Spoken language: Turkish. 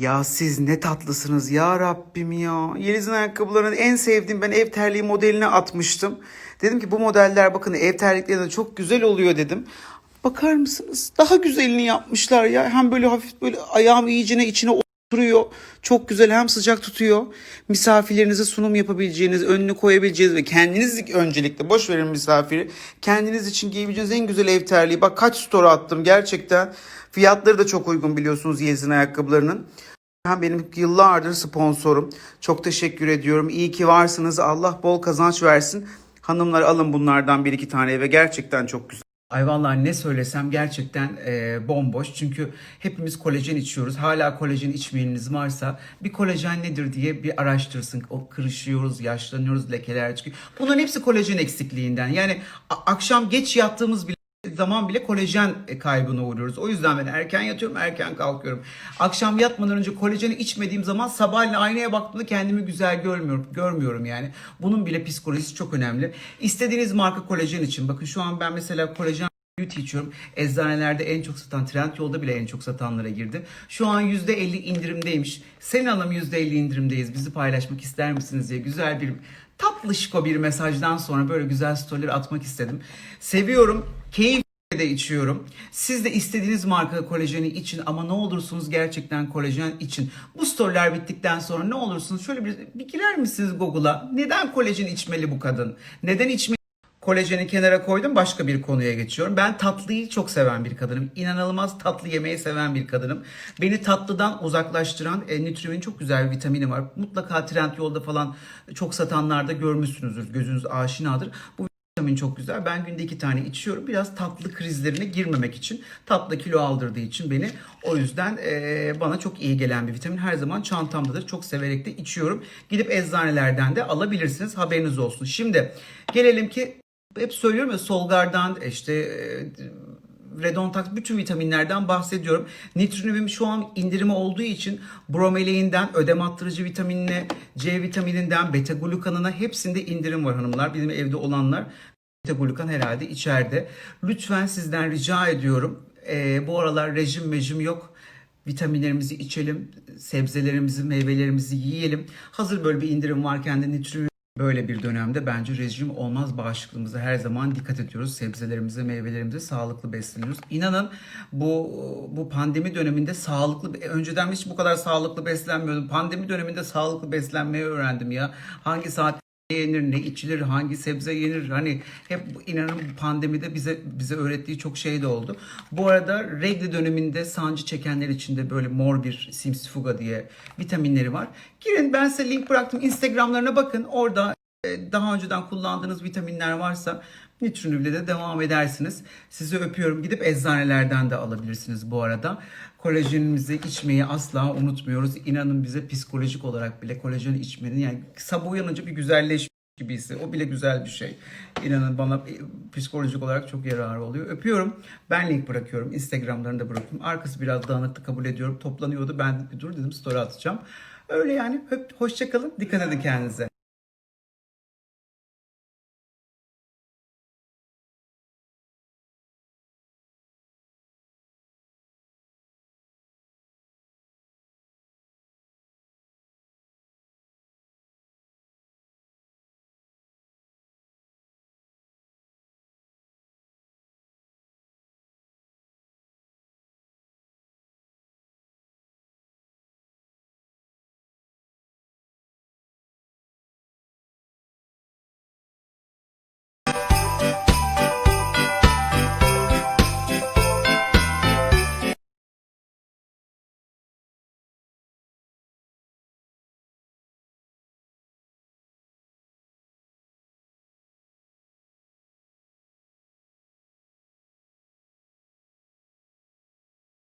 Ya siz ne tatlısınız ya Rabbim ya. Yeliz'in ayakkabılarını en sevdiğim ben ev terliği modeline atmıştım. Dedim ki bu modeller bakın ev terliklerinde çok güzel oluyor dedim. Bakar mısınız? Daha güzelini yapmışlar ya. Hem böyle hafif böyle ayağım iyicene içine oturuyor. Çok güzel hem sıcak tutuyor. Misafirlerinize sunum yapabileceğiniz, önünü koyabileceğiniz ve kendiniz öncelikle boş verin misafiri. Kendiniz için giyebileceğiniz en güzel ev terliği. Bak kaç story attım gerçekten. Fiyatları da çok uygun biliyorsunuz Yeliz'in ayakkabılarının. Hem benim yıllardır sponsorum. Çok teşekkür ediyorum. İyi ki varsınız. Allah bol kazanç versin. Hanımlar alın bunlardan bir iki tane eve. Gerçekten çok güzel. Ay vallahi ne söylesem gerçekten e, bomboş. Çünkü hepimiz kolajen içiyoruz. Hala kolajen içmeyeniniz varsa bir kolajen nedir diye bir araştırsın. O kırışıyoruz, yaşlanıyoruz, lekeler çıkıyor. Bunların hepsi kolajen eksikliğinden. Yani akşam geç yattığımız bile zaman bile kolajen kaybına uğruyoruz. O yüzden ben erken yatıyorum, erken kalkıyorum. Akşam yatmadan önce kolajeni içmediğim zaman sabahleyin aynaya baktığımda kendimi güzel görmüyorum. Görmüyorum yani. Bunun bile psikolojisi çok önemli. İstediğiniz marka kolajen için. Bakın şu an ben mesela kolajen Beauty içiyorum. Eczanelerde en çok satan Trendyol'da bile en çok satanlara girdi. Şu an %50 indirimdeymiş. Senin Hanım %50 indirimdeyiz. Bizi paylaşmak ister misiniz diye güzel bir tatlışko bir mesajdan sonra böyle güzel storyleri atmak istedim. Seviyorum. Keyif de içiyorum. Siz de istediğiniz marka kolajeni için ama ne olursunuz gerçekten kolajen için. Bu storyler bittikten sonra ne olursunuz şöyle bir, bir girer misiniz Google'a? Neden kolajen içmeli bu kadın? Neden içmeli? Kolajeni kenara koydum başka bir konuya geçiyorum. Ben tatlıyı çok seven bir kadınım. İnanılmaz tatlı yemeyi seven bir kadınım. Beni tatlıdan uzaklaştıran e, Nutrimen'in çok güzel bir vitamini var. Mutlaka Trendyol'da falan çok satanlarda görmüşsünüzdür. Gözünüz aşinadır. Bu vitamin çok güzel. Ben günde iki tane içiyorum. Biraz tatlı krizlerine girmemek için. Tatlı kilo aldırdığı için beni. O yüzden e, bana çok iyi gelen bir vitamin. Her zaman çantamdadır. Çok severek de içiyorum. Gidip eczanelerden de alabilirsiniz. Haberiniz olsun. Şimdi gelelim ki hep söylüyorum ya Solgar'dan işte e, Redontax bütün vitaminlerden bahsediyorum. Nitrinivim şu an indirimi olduğu için bromelainden ödem attırıcı vitaminine, C vitamininden, beta glukanına hepsinde indirim var hanımlar. Bizim evde olanlar glukan herhalde içeride. Lütfen sizden rica ediyorum. e, bu aralar rejim mejim yok. Vitaminlerimizi içelim, sebzelerimizi, meyvelerimizi yiyelim. Hazır böyle bir indirim varken de Nitrinivim Böyle bir dönemde bence rejim olmaz bağışıklığımıza her zaman dikkat ediyoruz. Sebzelerimize, meyvelerimize sağlıklı besleniyoruz. İnanın bu bu pandemi döneminde sağlıklı önceden hiç bu kadar sağlıklı beslenmiyordum. Pandemi döneminde sağlıklı beslenmeyi öğrendim ya. Hangi saat yenir, ne içilir, hangi sebze yenir. Hani hep inanın pandemide bize bize öğrettiği çok şey de oldu. Bu arada regli döneminde sancı çekenler için de böyle mor bir simsifuga diye vitaminleri var. Girin ben size link bıraktım. Instagramlarına bakın. Orada daha önceden kullandığınız vitaminler varsa Nitriniv'le de devam edersiniz. Sizi öpüyorum. Gidip eczanelerden de alabilirsiniz bu arada. Kolajenimizi içmeyi asla unutmuyoruz. İnanın bize psikolojik olarak bile kolajen içmenin yani sabah uyanınca bir güzelleşme gibi hissi. O bile güzel bir şey. İnanın bana e, psikolojik olarak çok yararı oluyor. Öpüyorum. Ben link bırakıyorum. Instagramlarını da bıraktım. Arkası biraz dağınıktı kabul ediyorum. Toplanıyordu. Ben dur dedim story atacağım. Öyle yani. Hoşçakalın. Dikkat edin kendinize.